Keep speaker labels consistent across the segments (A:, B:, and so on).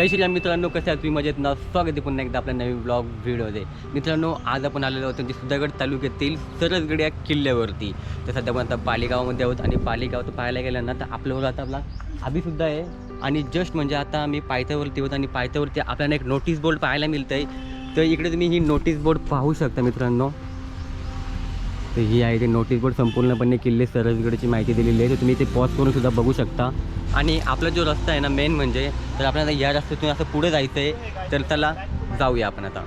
A: जय श्रीराम मित्रांनो कसे आहात? तुम्ही मजेत ना? स्वागत आहे पुन्हा एकदा आपल्या नवीन ब्लॉग व्हिडिओमध्ये मित्रांनो आज आपण आलेलो आहोत म्हणजे सुधागड तालुक्यातील सरसगड या किल्ल्यावरती. तर सध्या आपण आता पालेगावामध्ये आहोत आणि पालेगाव तर पाहायला गेलं ना तर आपल्यावर आता आपला आभीसुद्धा आहे. आणि जस्ट म्हणजे आता आम्ही पायथ्यावरती होत आणि पायथ्यावरती आपल्याला एक नोटीस बोर्ड पाहायला मिळतं आहे तर इकडे तुम्ही ही नोटीस बोर्ड पाहू शकता मित्रांनो. तर ही आहे ते नोटीस बोर्ड संपूर्णपणे किल्ले सरसगडची माहिती दिलेली आहे. तर तुम्ही ते पॉज करून सुद्धा बघू शकता. आणि आपला जो रस्ता आहे ना मेन म्हणजे तर आपल्याला या रस्त्यातून असं पुढे जायचं आहे तर त्याला जाऊया आपण आता.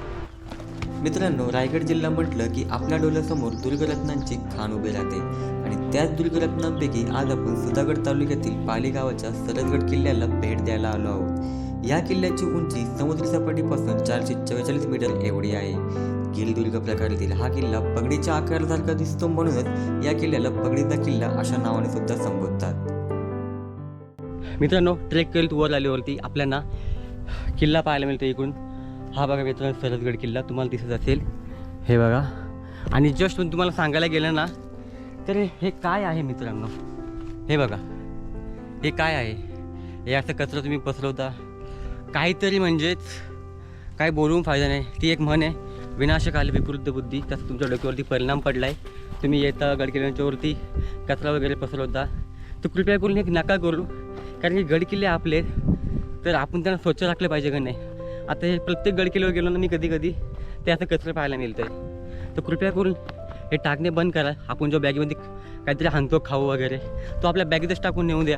B: मित्रांनो रायगड जिल्हा म्हटलं की आपल्या डोळ्यासमोर दुर्गरत्नांची खाण उभी राहते. आणि त्याच दुर्गरत्नांपैकी आज आपण सुधागड तालुक्यातील पाली गावाच्या सरसगड किल्ल्याला भेट द्यायला आलो आहोत. या किल्ल्याची उंची समुद्र सपाटीपासून चारशे चव्वेचाळीस मीटर एवढी आहे. गिरिदुर्ग प्रकारातील हा किल्ला पगडीच्या आकारासारखा दिसतो म्हणूनच या किल्ल्याला पगडीचा किल्ला अशा नावाने सुद्धा संबोधतात.
A: मित्रांनो ट्रेक करीत वर आल्यावरती आपल्याला किल्ला पाहायला मिळतो इकडून. हा बघा मित्रांनो सरसगड किल्ला तुम्हाला दिसत असेल. हे बघा. आणि जस्ट पण तुम्हाला सांगायला गेलं ना तर हे काय आहे मित्रांनो? हे बघा. हे काय आहे? हे असं कचरा तुम्ही पसरवता. काहीतरी म्हणजेच काय बोलून फायदा नाही. ती एक म्हण आहे. विनाशकाली आले विकृत बुद्धी त्याचा तुमच्या डोक्यावरती परिणाम पडला आहे तुम्ही येता गडकिल्ल्यांच्यावरती कचरा वगैरे पसरवता. तर कृपया करून एक नका करू. कारण की गडकिल्ले आपले तर आपण त्यांना स्वच्छ राखले पाहिजे का नाही? आता हे प्रत्येक गडकिल्ल्यावर गेलो ना मी कधी कधी ते असं कचरा पाहायला मिळतं आहे तर कृपया करून हे टाकणे बंद करा. आपण जो बॅगेमध्ये काहीतरी हाणतो खाऊ वगैरे तो आपल्या बॅगेतच टाकून नेऊन द्या.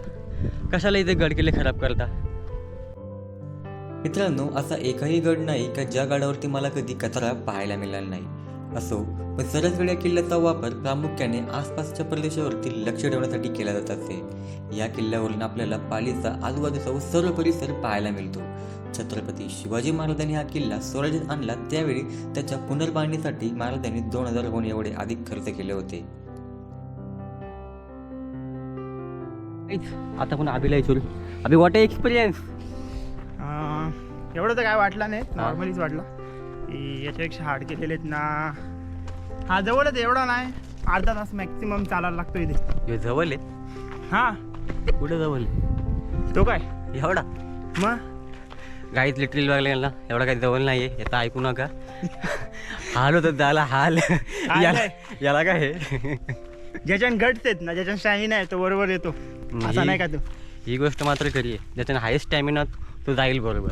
A: कशाला इथे गडकिल्ले खराब करता?
B: मित्रांनो असा एकही गड नाही का ज्या गडावरती मला कधी कचरा पाहायला मिळाला नाही? असो पण सरसगड या किल्ल्याचा वापर प्रामुख्याने आसपासच्या प्रदेशावरती लक्ष ठेवण्यासाठी केला जात असे. या किल्ल्यावरून आपल्याला पालीचा आजूबाजूचा व सर्व परिसर पाहायला मिळतो. छत्रपती शिवाजी महाराजांनी हा किल्ला स्वराज्यात आणला. त्यावेळी त्याच्या पुनर्बांधणीसाठी महाराजांनी दोन हजारहून एवढे अधिक खर्च केले होते.
A: आता पण अभिला विचारू अभि वॉट एक्सपिरियन्स
C: एवढं तर काय वाटलं नाही नॉर्मलीच वाटलं. की याच्यापेक्षा हार्ड केलेले ना. हा जवळच एवढा नाही अर्धा तास मॅक्सिमम चालायला लागतो इथे.
A: हे जवळ आहे?
C: हा.
A: कुठे जवळ आहे?
C: तो काय?
A: एवढा?
C: मग?
A: गाईच लिटरली लागले ना एवढा काही जवळ नाही आहे याचा ऐकू नका. हाल होतं त्याला हाल. याला याला काय आहे
C: ज्याच्यान गट्स आहेत ना ज्याच्यान स्टॅमिना आहे तो बरोबर येतो. असा नाही का तो?
A: ही गोष्ट मात्र खरी आहे. ज्याच्यानं हायेस्ट स्टॅमिना तो जाईल बरोबर.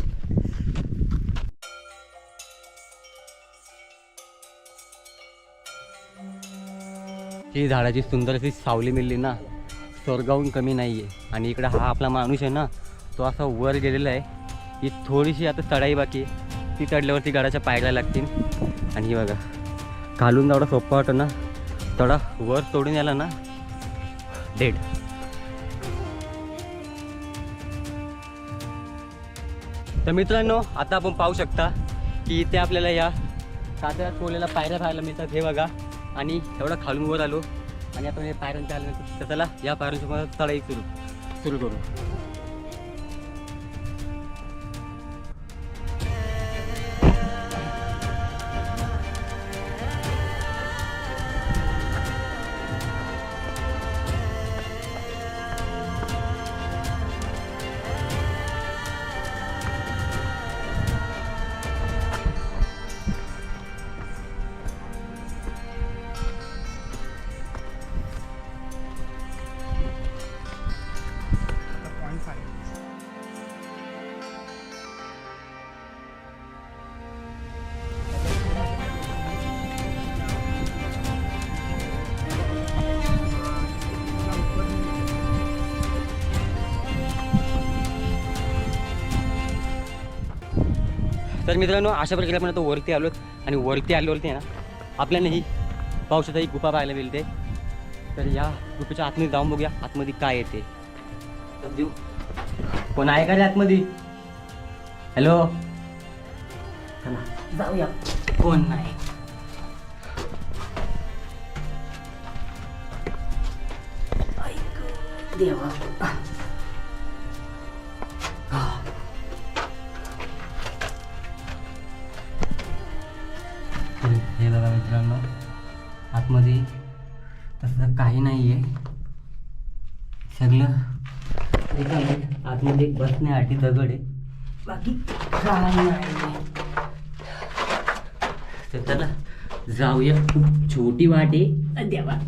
A: ही झाडाची सुंदर अशी सावली मिळली ना स्वर्गाहून कमी नाही आहे आणि इकडं हा आपला माणूस आहे ना तो असा वर गेलेला आहे. ही थोडीशी आता चढाई बाकी आहे. ती चढल्यावरती गाडाच्या पायऱ्या लागतील. आणि हे बघा खालून जेवढा सोपा वाटतो ना तेवढा वर तोडून याला ना डेड तर मित्रांनो आता आपण पाहू शकता की इथे आपल्याला या कातळात कोलेला पायऱ्या पाहायला मिळतात. हे बघा आणि एवढा खालून वर आलो. आणि आपण हे पायऱ्यांच्या आलं तर चला या पायऱ्यांच्या मला चढाई सुरू. सुरू करू. तर मित्रांनो अशा प्रकारे आपण आता वरती आलो आणि वरती आल्यावरती आहे ना आपल्याला ही पावसाचा ही गुफा पाहायला मिळते. तर या गुफेच्या आतमध्ये जाऊन बघूया आतमध्ये काय येते देऊ कोण आहे का रे आतमध्ये? हॅलो जाऊया. कोण नाही? देवा. मित्रांनो आतमध्ये तसं काही नाही आहे सगळं एकदम आतमध्ये एक बसण्यासाठी दगड आहे. बाकी काही नाही तर चला जाऊया. खूप छोटी वाट आहे. देवा.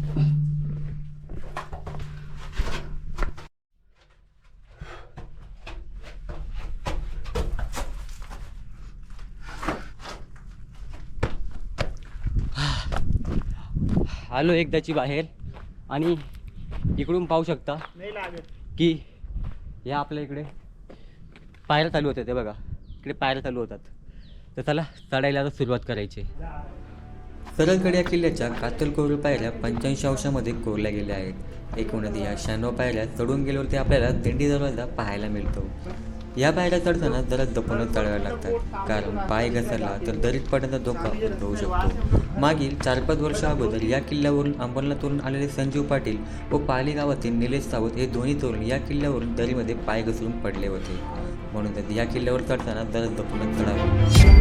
A: आलो एकदाची बाहेर आणि इकडून पाहू शकता
C: नाही लागत.
A: की या आपल्या इकडे पायऱ्या चालू होत्या ते बघा. इकडे पायऱ्या चालू होतात. तर चला चढायला आता सुरुवात करायची.
B: सरळगड या किल्ल्याच्या कातल कोरीव पायऱ्या पंच्याऐंशी अंशामध्ये कोरल्या गेल्या आहेत. एकूणच या शहाण्णव पायऱ्या चढून गेल्यावरती आपल्याला दिंडी दरवाजा पाहायला मिळतो. या बाहेर चढताना जरा जपूनच चढाव्या लागतात. कारण पाय घसरला तर दरीत पडण्याचा धोका उद्भवू शकतो. मागील चार पाच वर्ष अगोदर या किल्ल्यावरून अंबरनाथवरून आलेले संजीव पाटील व पाली गावातील निलेश सावंत हे दोन्ही तरुण या किल्ल्यावरून दरीमध्ये पाय घसरून पडले होते. म्हणून या किल्ल्यावर चढताना जरा जपूनच चढावे.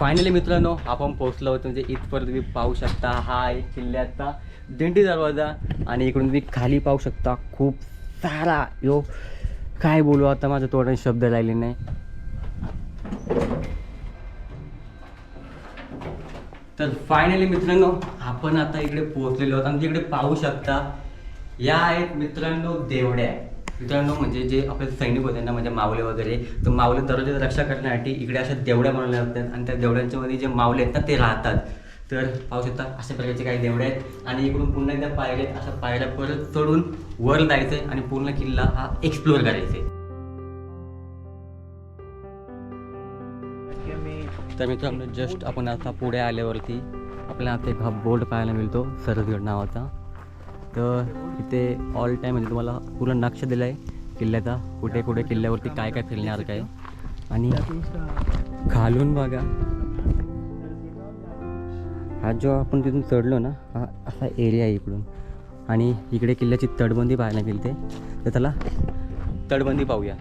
A: फायनली मित्रांनो आपण पोहोचलो होतो म्हणजे इथपर्यंत तुम्ही पाहू शकता हा आहे किल्ल्याचा दिंडी दरवाजा. आणि इकडून तुम्ही खाली पाहू शकता खूप सारा यो काय बोलू आता माझ्या तोंडात शब्द राहिले नाही. तर फायनली मित्रांनो आपण आता इकडे पोहोचलेलो आहोत. आणि तिकडे पाहू शकता या आहेत मित्रांनो देवड्या. मित्रांनो म्हणजे जे आपले सैनिक होते ना म्हणजे मावले वगैरे तर मावले दररोज रक्षा करण्यासाठी इकडे अशा देवड्या बनवल्या जातात आणि त्या देवड्यांच्या मध्ये जे मावले आहेत ना ते राहतात. तर पाहू शकता अशा प्रकारचे काही देवडे आहेत आणि इकडून पुन्हा एकदा पायऱ्या आहेत. अशा पायऱ्या परत चढून वर जायचंय आणि पूर्ण किल्ला हा एक्सप्लोअर करायचा. आहे तर मित्रांनो जस्ट आपण आता पुढे आल्यावरती आपल्याला आता एक हा बोर्ड पाहायला मिळतो सरसगड नावाचा. तर इथे ऑल टाईम म्हणजे तुम्हाला पूर्ण नक्ष दिलं आहे किल्ल्याचा. कुठे कुठे किल्ल्यावरती काय काय फिरण्यासारखं आहे आणि खालून बघा. हा जो आपण तिथून चढलो ना हा असा एरिया आहे इकडून. आणि इकडे किल्ल्याची तटबंदी पाहायला मिळते. तर त्याला तडबंदी पाहूया.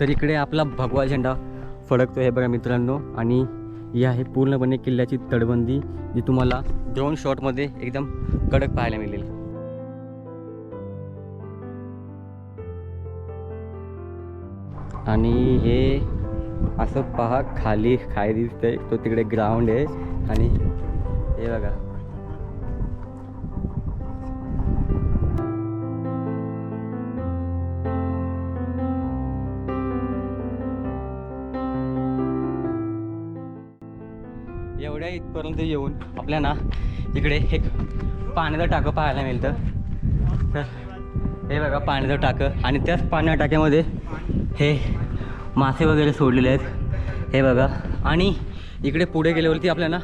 A: तर इकडे आपला भगवा झेंडा फडकतो आहे बघा मित्रांनो. आणि ही आहे पूर्णपणे किल्ल्याची तडबंदी जी तुम्हाला ड्रोन शॉटमध्ये एकदम कडक पाहायला मिळेल. आणि हे असं पहा खाली खाय दिसतंय. तो तिकडे ग्राउंड आहे. आणि हे बघा. एवढ्या इथपर्यंत येऊन आपल्याला इकडे एक पाण्याचं टाकं पाहायला मिळतं. तर हे बघा पाण्याचं टाकं. आणि त्याच पाण्या टाक्यामध्ये हे मासे वगैरे सोडलेले आहेत. हे बघा. आणि इकडे पुढे गेल्यावरती आपल्याला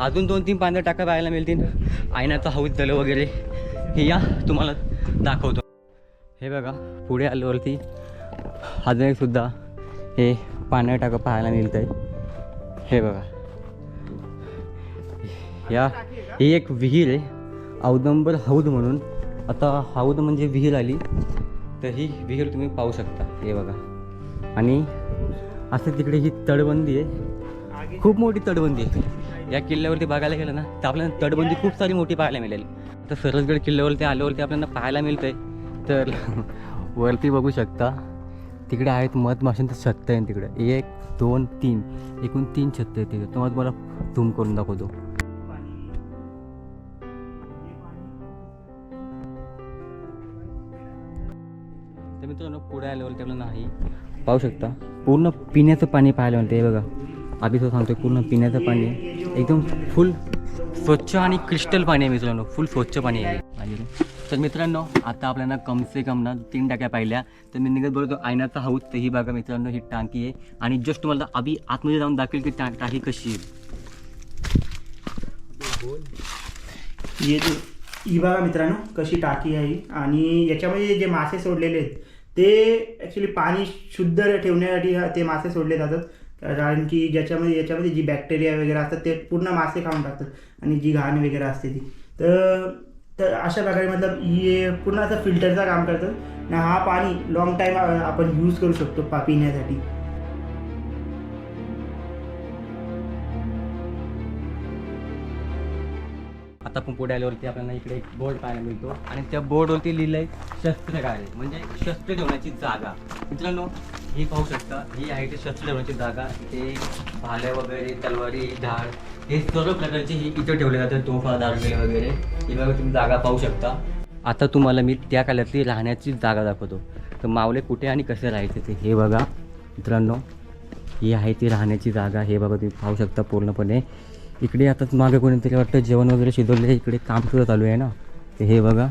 A: अजून दोन तीन पाण्या टाकं पाहायला मिळतील. आयनाचा हौद झालं वगैरे. हे या तुम्हाला दाखवतो. हे बघा पुढे आल्यावरती अजून एक सुद्धा हे पाण्या टाकं पाहायला मिळतं आहे हे बघा. या ही एक विहीर आहे. औदंबर हौद म्हणून. आता हौद म्हणजे विहीर आली तर ही विहीर तुम्ही पाहू शकता. हे बघा. आणि असं तिकडे ही तटबंदी आहे. खूप मोठी तटबंदी आहे. या किल्ल्यावरती बघायला गेलं ना तर आपल्याला तटबंदी खूप सारी मोठी पाहायला मिळेल. तर सरसगड किल्ल्यावरती आल्यावरती आपल्याला पाहायला मिळतं आहे तर वरती बघू शकता. तिकडे आहेत मधमाशांचं छत्त आहे तिकडे. एक दोन तीन. एकूण तीन छत्त आहे तिकडे. तुम्हाला तुम्हाला झूम करून दाखवतो. मित्रांनो पुढे आल्यावरती आपल्याला नाही. पाहू शकता. पूर्ण पिण्याचं पाणी पाहायला मिळतं हे बघा. आधी तो सांगतोय पूर्ण पिण्याचं पाणी. आहे एकदम फुल स्वच्छ आणि क्रिस्टल पाणी आहे मित्रांनो. फुल स्वच्छ पाणी आहे. आणि तर मित्रांनो आता आपल्याला कम से कम ना तीन टाक्या पाहिल्या. तर मी निघत बोलतो आयनाचा हाऊस. तर ही बघा मित्रांनो ही टाकी आहे. आणि जस्ट मला अभि आतमध्ये जाऊन दाखवेल की टा टाकी कशी आहे.
C: हे जे ही बघा मित्रांनो कशी टाकी आहे. आणि याच्यामध्ये जे मासे सोडलेले आहेत ते ॲक्च्युली पाणी शुद्ध ठेवण्यासाठी ते मासे सोडले जातात. कारण की ज्याच्यामध्ये याच्यामध्ये जी बॅक्टेरिया वगैरे असतात ते पूर्ण मासे खाऊन टाकतात आणि जी घाण वगैरे असते ती. तर तर अशा प्रकारे मतलब हे पूर्ण असं फिल्टरचं काम करतं. आणि हा पाणी लॉंग टाईम आपण यूज करू शकतो पा पिण्यासाठी.
A: आता आपण पुढे आल्यावरती आपल्याला इकडे एक बोर्ड पाहायला मिळतो. आणि त्या बोर्डवरती लिहिलं आहे शस्त्रगाळे म्हणजे शस्त्र ठेवण्याची जागा. मित्रांनो ही पाहू शकता ही आहे ते शस्त्र ठेवण्याची जागा. इथे भाल्या वगैरे तलवारी ढाळ हे सर्व प्रकारचे ही इथं ठेवले जाते तोफा दारुले वगैरे. ही बघा तुम्ही जागा पाहू शकता. आता तुम्हाला मी त्या काळातली राहण्याची जागा दाखवतो. तर मावले कुठे आणि कसे राहायचे ते हे बघा. मित्रांनो ही आहे ती राहण्याची जागा. हे बघा तुम्ही पाहू शकता पूर्णपणे. इकडे आताच मागे कोणीतरी वाटतं जेवण वगैरे शिजवले आहे इकडे काम सुद्धा चालू आहे ना. ते हे बघा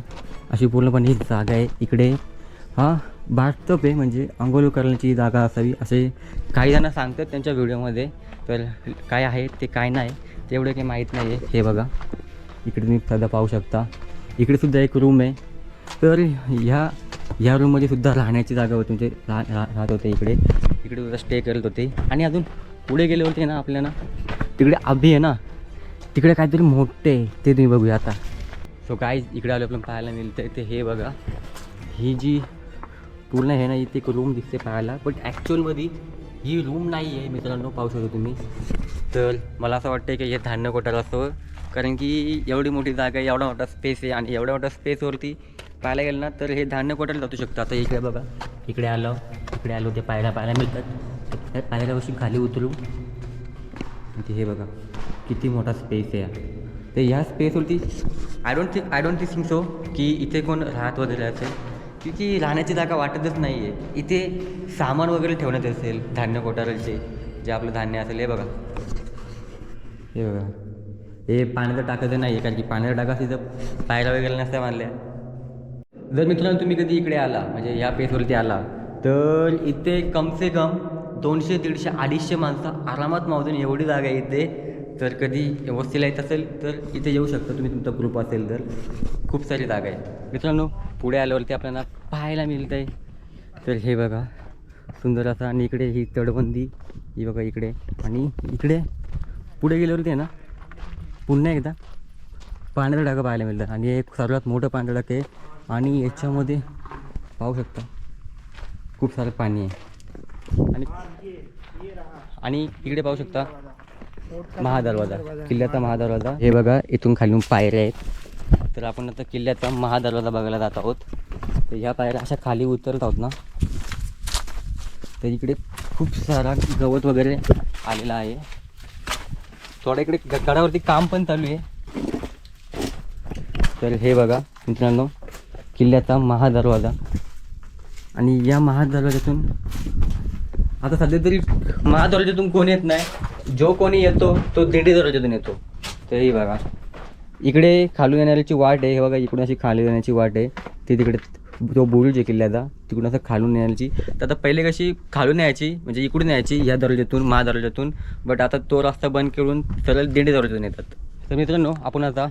A: अशी पूर्णपणे ही जागा आहे. इकडे हा बाथटब आहे म्हणजे आंघोळ करण्याची जागा असावी असे काही जण सांगतात त्यांच्या व्हिडिओमध्ये. तर काय आहे ते काय नाही तेवढं काही माहीत नाही आहे हे बघा इकडे तुम्ही सध्या पाहू शकता. इकडे सुद्धा एक रूम आहे. तर ह्या ह्या रूममध्ये सुद्धा राहण्याची जागा होती म्हणजे राहत होते इकडे. इकडे सुद्धा स्टे करत होते. आणि अजून पुढे गेले होते ना आपल्याला तिकडे आभी आहे ना तिकडे काहीतरी मोठे आहे ते तुम्ही बघूया आता. सो काय इकडे आलो आपल्याला पाहायला मिळतं ते हे बघा. ही जी पूर्ण आहे ना इथे एक रूम दिसते पाहायला बट ॲक्च्युअलमध्ये ही रूम नाही आहे मित्रांनो पाहू शकतो तुम्ही. तर मला असं वाटतं की हे धान्य कोठार असतो कारण की एवढी मोठी जागा आहे एवढा मोठा स्पेस आहे आणि एवढ्या मोठ्या स्पेसवरती पाहायला गेलं ना तर हे धान्य कोठार जातो शकतं. आता इकडे बघा इकडे आलो इकडे आलो ते पाहायला पाहायला मिळतात. पाहायला पायऱ्यापासून खाली उतरू. इथे हे बघा किती मोठा स्पेस आहे तर ह्या स्पेसवरती I don't think I don't think so की इथे कोण राहत वगैरे असेल. क्योंकि राहण्याची जागा वाटतच नाही आहे इथे सामान वगैरे ठेवण्यात असेल धान्य कोठाराचे जे आपलं धान्य असेल हे बघा. हे बघा. हे पाण्याचं टाकायचं नाही आहे कारण की पाण्याचं टाका तिथं पायऱ्या वगैरे नसत्या मानल्या जर मित्रांनो तुम्ही कधी इकडे आला म्हणजे या पेसवरती आला तर इथे कम से कम दोनशे दीडशे अडीचशे माणसं आरामात मावतून एवढी जागा आहे इथे तर कधी वस्तीला येत असेल तर इथे येऊ शकता तुम्ही तुमचा ग्रुप असेल तर. खूप सारी जागा आहे मित्रांनो पुढे आल्यावरती आपल्याला पाहायला मिळतं आहे तर हे बघा सुंदर असं आणि इकडे ही तडबंदी ही बघा इकडे. आणि इकडे पुढे गेल्यावरती आहे ना पुन्हा एकदा पांढरा डाकं पाहायला मिळतं आणि एक सर्वात मोठं पांढरा डाक आहे. आणि याच्यामध्ये पाहू शकता खूप सारं पाणी आहे. आणि आणि इकडे पाहू शकता महादरवाजा किल्ल्याचा महादरवाजा. हे बघा इथून खालून पायऱ्या आहेत. तर आपण आता किल्ल्याचा महादरवाजा बघायला जात आहोत. तर ह्या पायऱ्या अशा खाली उतरत आहोत ना. तर इकडे खूप सारा गवत वगैरे आलेला आहे. थोडा इकडे गडावरती काम पण चालू आहे. तर हे बघा मित्रांनो किल्ल्याचा महादरवाजा. आणि या महादरवाज्यातून आता सध्या तरी महादरवाज्यातून कोणी येत नाही. जो कोणी येतो तो दिंडी दरवाज्यातून येतो. तेही बघा. इकडे खालून येण्याची वाट आहे. हे बघा इकडून अशी खाली येण्याची वाट आहे. ती तिकडे तो बुरुज आहे किल्ल्याचा तिकडून असं खालून येण्याची. तर आता पहिले कशी खालून यायची म्हणजे इकडून यायची या दरवाज्यातून महादरवाज्यातून बट आता तो रस्ता बंद करून सरळ दिंडी दरवाज्यातून येतात. तर मित्रांनो आपण आता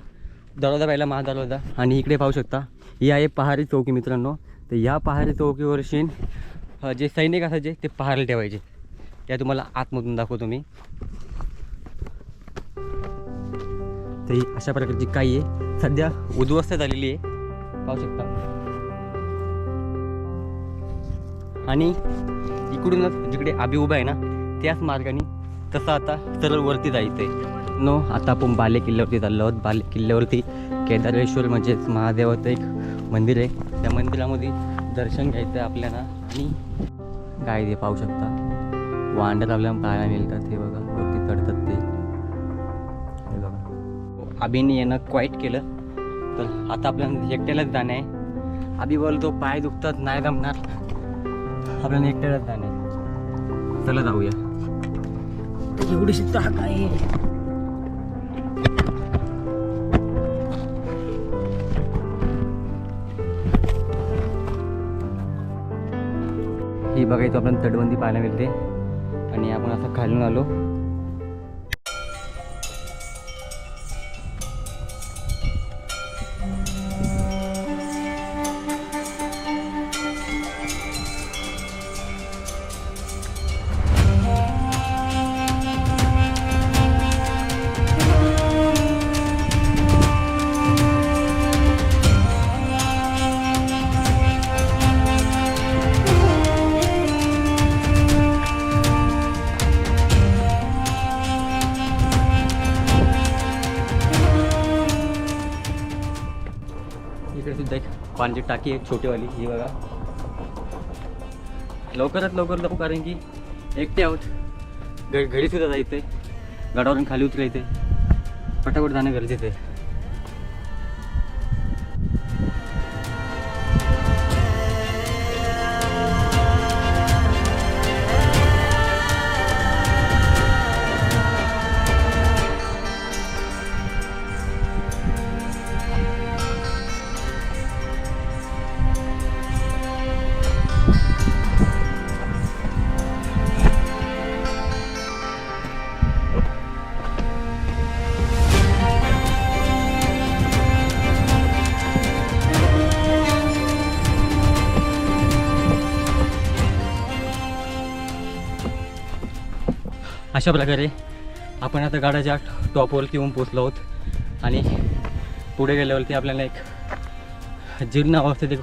A: दरवाजा पाहिला महादरवाजा आणि इकडे पाहू शकता ही आहे पहारी चौकी मित्रांनो. तर या पहारी चौकीवरशी जे सैनिक असायचे ते पहायला ठेवायचे. त्या तुम्हाला आतमधून दाखवतो मी. तर ही अशा प्रकारची काही आहे. सध्या उद्ध्वस्त झालेली आहे. पाहू शकता. आणि इकडूनच जिकडे आबी उभा आहे ना त्याच मार्गाने तसं आता सरळ वरती जायचं आहे नो आता आपण बाले किल्ल्यावरती चाललो आहोत. बाले किल्ल्यावरती केदारेश्वर म्हणजेच महादेवाचं एक मंदिर आहे. त्या मंदिरामध्ये दर्शन घ्यायचं आहे आपल्याला. आणि काय ते पाहू शकता. वांड्यात आपल्याला पाहायला मिळतात हे बघा. वरती चढतात ते. हे बघा. येणं क्वाईट केलं. तर आता आपल्याला एकट्यालाच जाणं आहे. अभि बोलतो पाय दुखतात नाही जमणार. आपल्याला एकट्यालाच जाणं आहे चला जाऊया. एवढीशी ताक आहे. बघायचं बघायचो आपण तटबंदी पाहायला मिळते. आणि आपण असं खालून आलो. टाकी एक छोटीवाली ही बघा. लवकरात लवकर नको कारण की एकटे आहोत. घ घरी सुद्धा जायचं आहे गडावरून खाली उतरायचं आहे पटापट जाणं गरजेचं आहे. अशा प्रकारे आपण आता गाड्याच्या टॉपवरती येऊन पोचलो आहोत. आणि पुढे गेल्यावरती आपल्याला एक जीर्ण अवस्थेत एक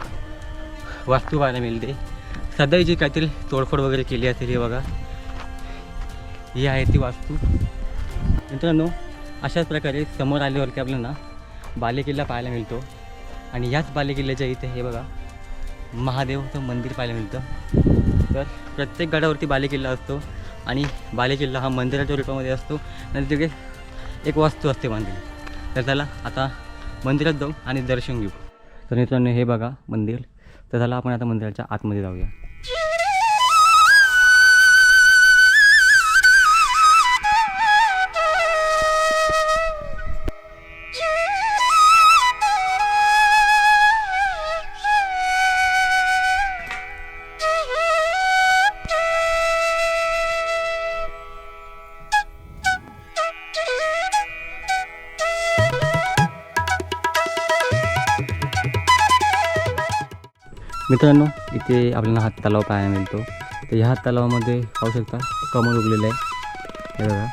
A: वास्तू पाहायला मिळते. सध्या जी काहीतरी तोडफोड वगैरे केली असेल हे बघा. ही आहे ती वास्तू. मित्रांनो अशाच प्रकारे समोर आल्यावरती आपल्याला बालेकिल्ला पाहायला मिळतो. आणि याच बालेकिल्ल्याच्या इथे हे बघा महादेवचं मंदिर पाहायला मिळतं. तर प्रत्येक गडावरती बालेकिल्ला असतो. आणि बालेकिल्ला हा मंदिराच्या रूपामध्ये असतो. आणि तिथे एक वास्तू असते बांधलेली तर त्याला आता मंदिरात जाऊ आणि दर्शन घेऊ. तर मित्रांनो हे बघा मंदिर. तर त्याला आपण आता मंदिराच्या आतमध्ये जाऊया. मित्रांनो इथे आपल्याला हात तलाव पाहायला मिळतो. तर ह्या तलावामध्ये पाहू शकता कमळ उगलेलं आहे. हे बघा.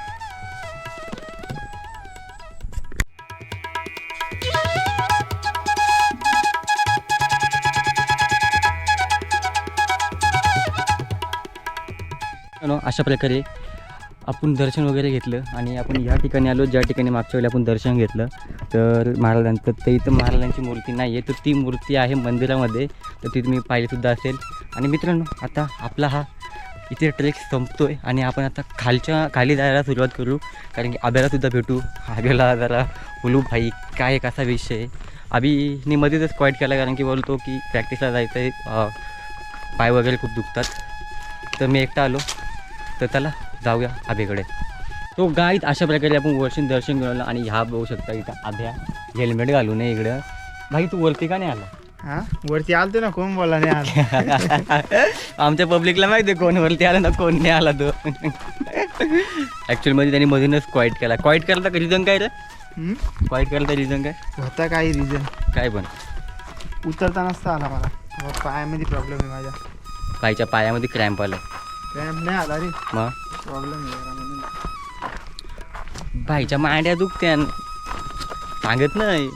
A: अशा प्रकारे आपण दर्शन वगैरे घेतलं आणि आपण या ठिकाणी आलो ज्या ठिकाणी मागच्या वेळी आपण दर्शन घेतलं तर महाराजांचं तर इथं महाराजांची मूर्ती नाही आहे तर ती मूर्ती आहे मंदिरामध्ये. तर ती तुम्ही पाहिलीसुद्धा असेल. आणि मित्रांनो आता आपला हा इथे ट्रेक संपतो आहे आणि आपण आता खालच्या खाली जायला सुरुवात करू. कारण की आब्यालासुद्धा भेटू. आब्याला जरा बोलू भाई काय कसा विषय आहे? अभिनी मध्येच क्वाईट केला कारण की बोलतो की प्रॅक्टिसला जायचं आहे पाय वगैरे खूप दुखतात. तर मी एकटा आलो. तर त्याला जाऊया आभेकडे तो गाईत अशा प्रकारे आपण वर्षन दर्शन घेऊन आलो आणि ह्या बघू शकता इथं आभ्या हेल्मेट घालू नये इकडं. भाई तू वरती का नाही आला?
C: हा? वरती आलतो ना कोण बोला नाही आला.
A: आमच्या पब्लिकला माहिती आहे कोण वरती आला ना कोण नाही आला तो. ॲक्च्युअलमध्ये त्यांनी मधूनच क्वाईट केला. क्वाईट करायला का रिझन काय रे?
C: हम्म?
A: क्वाईट करायला रिझन काय?
C: होता काही रिझन
A: काय पण.
C: उतरता नसता आला मला. मग पायामध्ये प्रॉब्लेम आहे माझ्या.
A: पायच्या पायामध्ये क्रॅम्प आलं.
C: क्रॅम्प नाही आला रे.
A: मग?
C: प्रॉब्लेम आहे जरा म्हणून.
A: भाईच्या मांड्या दुखत्यान. सांगत नाही.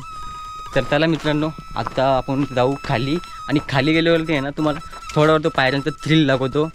A: तर त्याला मित्रांनो आत्ता आपण जाऊ खाली. आणि खाली गेल्यावरती आहे ना तुम्हाला थोडावर तो पायऱ्यांचा थ्रिल लागवतो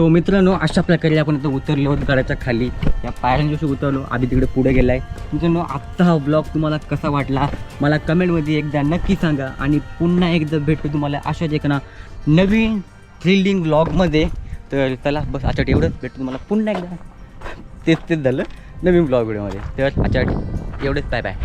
A: सो मित्रांनो अशा प्रकारे आपण आता उतरलो आहोत गडाच्या खाली. या पायऱ्यांच्या उतरलो. आधी तिकडे पुढे गेलाय. मित्रांनो आत्ता हा ब्लॉग तुम्हाला कसा वाटला? मला कमेंटमध्ये एकदा नक्की सांगा. आणि पुन्हा एकदा भेटतो तुम्हाला अशाच एका ना नवीन थ्रिलिंग ब्लॉगमध्ये तर चला बस अच्छा एवढंच. भेटतो तुम्हाला पुन्हा एकदा. तेच तेच झालं. नवीन ब्लॉग व्हिडिओमध्ये तर अच्छा एवढंच. Bye bye